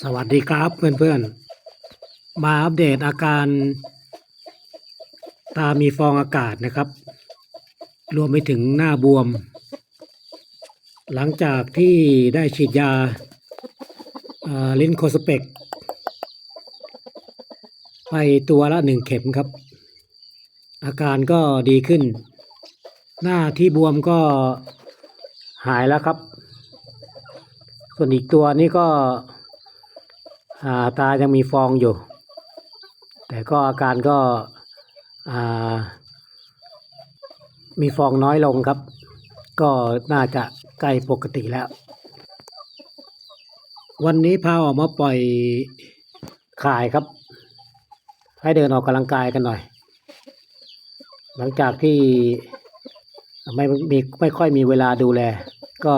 สวัสดีครับเพื่อนๆ มาอัปเดตอาการ ตามีฟองอากาศนะครับ รวมไปถึงหน้าบวม หลังจากที่ได้ฉีดยาลินโคสเปก ไปตัวละหนึ่งเข็มครับ อาการก็ดีขึ้น หน้าที่บวมก็หายแล้วครับ ส่วนอีกตัวนี้ก็ ตายังมีฟองอยู่ แต่ก็อาการก็มีฟองน้อยลงครับ ก็น่าจะใกล้ปกติแล้ว วันนี้พาออกมาปล่อยขายครับ ให้เดินออกกำลังกายกันหน่อย หลังจากที่ไม่มีไม่ค่อยมีเวลาดูแล ก็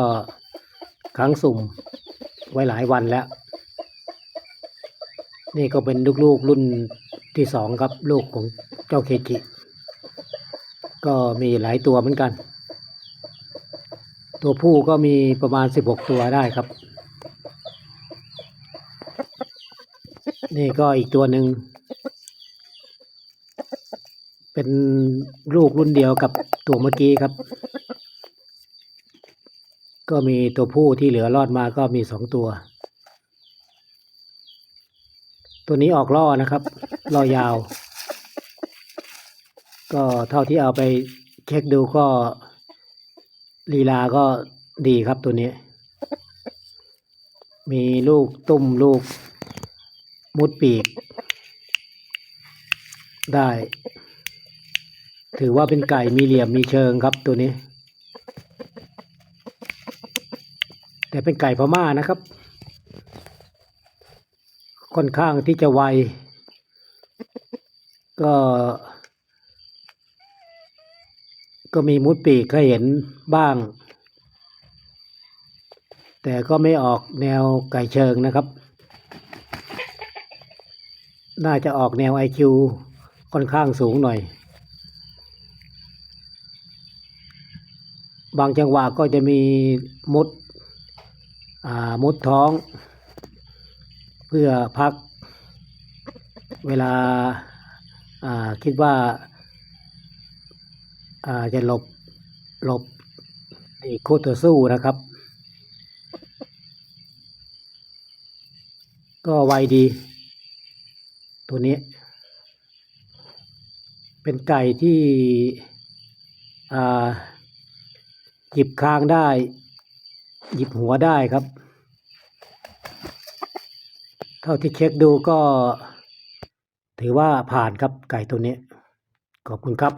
ครั้งสุ่มไว้หลายวันแล้ว นี่ก็เป็นลูกๆรุ่นที่สองครับ ลูกของเจ้าเคจิ ก็มีหลายตัวเหมือนกัน ตัวผู้ก็มีประมาณสิบหกตัวได้ครับ นี่ก็อีกตัวหนึ่ง เป็นลูกรุ่นเดียวกับตัวเมื่อกี้ครับ ก็มีตัวผู้ที่เหลือรอดมาก็มีสองตัว ตัวนี้ออกล่อนะครับล่อยาว ก็เท่าที่เอาไปเช็คดูก็ลีลาก็ดีครับตัวนี้ มีลูกตุ้มลูกมุดปีก ได้ ถือว่าเป็นไก่มีเหลี่ยมมีเชิงครับตัวนี้ แต่เป็นไก่พม่านะครับ ค่อนข้างที่จะไว ก็ ก็มีมุดปีกให้เห็นบ้าง แต่ก็ไม่ออกแนวไก่เชิงนะครับ น่าจะออกแนวไอคิวค่อนข้างสูงหน่อย บางจังหวะก็จะมีมุดอ่ามุดท้อง เพื่อพักเวลาคิดว่าจะหลบหลบนี่โคตสู้นะครับ ก็ไวดี ตัวนี้ เป็นไก่ที่หยิบคางได้ หยิบหัวได้ครับ เท่าที่เช็คดูก็ ถือว่าผ่านครับไก่ตัวนี้ ขอบคุณครับ